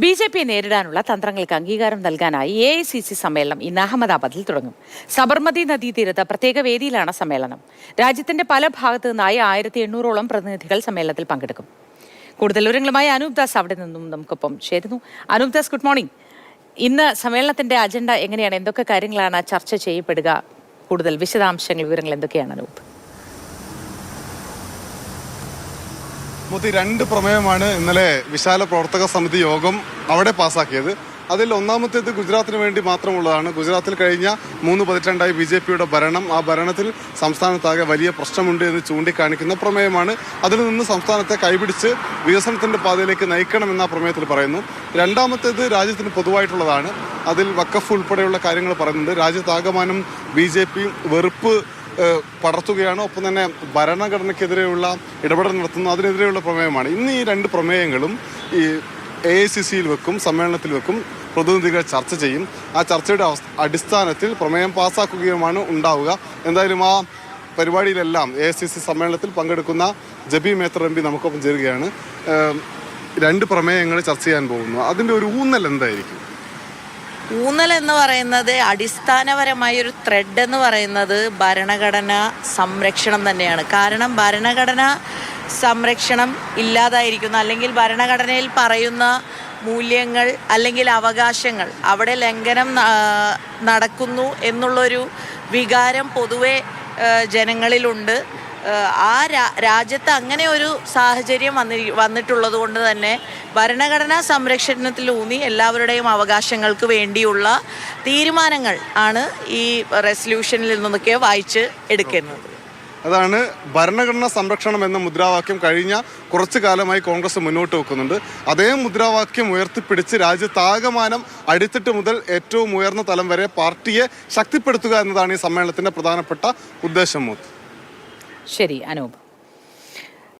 B J പിയെ നേരിടാനുള്ള തന്ത്രങ്ങൾക്ക് അംഗീകാരം നൽകാനായി എ ഐ സി സി സമ്മേളനം ഇന്ന് അഹമ്മദാബാദിൽ തുടങ്ങും. സബർമതി നദീതീരത്ത് പ്രത്യേക വേദിയിലാണ് സമ്മേളനം. രാജ്യത്തിന്റെ പല ഭാഗത്തു നിന്നായി ആയിരത്തി എണ്ണൂറോളം പ്രതിനിധികൾ സമ്മേളനത്തിൽ പങ്കെടുക്കും. കൂടുതൽ വിവരങ്ങളുമായി അനൂപ് ദാസ് അവിടെ നിന്നും നമുക്കൊപ്പം ചേരുന്നു. Anoop Das good morning. ഇന്ന് സമ്മേളനത്തിന്റെ അജണ്ട എങ്ങനെയാണ്? എന്തൊക്കെ കാര്യങ്ങളാണ് ചർച്ച ചെയ്യപ്പെടുക? കൂടുതൽ വിശദാംശങ്ങൾ വിവരങ്ങൾ എന്തൊക്കെയാണ് അനൂപ്? മുത്തി രണ്ട് പ്രമേയമാണ് ഇന്നലെ വിശാല പ്രവർത്തക സമിതി യോഗം അവിടെ പാസാക്കിയത്. അതിൽ ഒന്നാമത്തേത് ഗുജറാത്തിന് വേണ്ടി മാത്രമുള്ളതാണ്. ഗുജറാത്തിൽ കഴിഞ്ഞ മൂന്ന് പതിറ്റാണ്ടായി ബി ജെ പിയുടെ ഭരണം. ആ ഭരണത്തിൽ സംസ്ഥാനത്താകെ വലിയ പ്രശ്നമുണ്ട് എന്ന് ചൂണ്ടിക്കാണിക്കുന്ന പ്രമേയമാണ്. അതിൽ നിന്ന് സംസ്ഥാനത്തെ കൈപിടിച്ച് വികസനത്തിന്റെ പാതയിലേക്ക് നയിക്കണമെന്ന് ആ പ്രമേയത്തിൽ പറയുന്നു. രണ്ടാമത്തേത് രാജ്യത്തിന് പൊതുവായിട്ടുള്ളതാണ്. അതിൽ വക്കഫ് ഉൾപ്പെടെയുള്ള കാര്യങ്ങൾ പറയുന്നുണ്ട്. രാജ്യത്താകമാനം ബി ജെ പി വെറുപ്പ് പടർത്തുകയാണ്. ഒപ്പം തന്നെ ഭരണഘടനയ്ക്കെതിരെയുള്ള ഇടപെടൽ നടത്തുന്ന അതിനെതിരെയുള്ള പ്രമേയമാണ്. ഇന്ന് ഈ രണ്ട് പ്രമേയങ്ങളും ഈ എ ഐ സി സിയിൽ വെക്കും സമ്മേളനത്തിൽ വെക്കും പ്രതിനിധികൾ ചർച്ച ചെയ്യും. ആ ചർച്ചയുടെ അടിസ്ഥാനത്തിൽ പ്രമേയം പാസ്സാക്കുകയുമാണ് ഉണ്ടാവുക. എന്തായാലും ആ പരിപാടിയിലെല്ലാം എ സി സി സമ്മേളനത്തിൽ പങ്കെടുക്കുന്ന ജബി മേത്തർ എം പി നമുക്കൊപ്പം ചേരുകയാണ്. രണ്ട് പ്രമേയങ്ങൾ ചർച്ച ചെയ്യാൻ പോകുന്നു. അതിന്റെ ഒരു ഊന്നൽ എന്തായിരിക്കും? ഊന്നൽ എന്ന് പറയുന്നത് അടിസ്ഥാനപരമായ ഒരു ത്രെഡ് എന്ന് പറയുന്നത് ഭരണഘടന സംരക്ഷണം തന്നെയാണ്. കാരണം ഭരണഘടന സംരക്ഷണം ഇല്ലാതായിരിക്കുന്നു അല്ലെങ്കിൽ ഭരണഘടനയിൽ പറയുന്ന മൂല്യങ്ങൾ അല്ലെങ്കിൽ അവകാശങ്ങൾ അവിടെ ലംഘനം നടക്കുന്നു എന്നുള്ളൊരു വികാരം പൊതുവെ ജനങ്ങളിലുണ്ട്. ആ രാജ്യത്ത് അങ്ങനെ ഒരു സാഹചര്യം വന്നി വന്നിട്ടുള്ളത് കൊണ്ട് തന്നെ ഭരണഘടനാ സംരക്ഷണത്തിലൂന്നി എല്ലാവരുടെയും അവകാശങ്ങൾക്ക് വേണ്ടിയുള്ള തീരുമാനങ്ങൾ ആണ് ഈ റെസൊല്യൂഷനിൽ നിന്നൊക്കെ വായിച്ച് എടുക്കുന്നത്. അതാണ് ഭരണഘടനാ സംരക്ഷണം എന്ന മുദ്രാവാക്യം കഴിഞ്ഞ കുറച്ചു കാലമായി കോൺഗ്രസ് മുന്നോട്ട് വെക്കുന്നുണ്ട്. അതേ മുദ്രാവാക്യം ഉയർത്തിപ്പിടിച്ച് രാജ്യത്താകമാനം അടിത്തട്ട് മുതൽ ഏറ്റവും ഉയർന്ന തലം വരെ പാർട്ടിയെ ശക്തിപ്പെടുത്തുക എന്നതാണ് ഈ സമ്മേളനത്തിന്റെ പ്രധാനപ്പെട്ട ഉദ്ദേശം. മൂത്ത് ശരി അനൂപ്.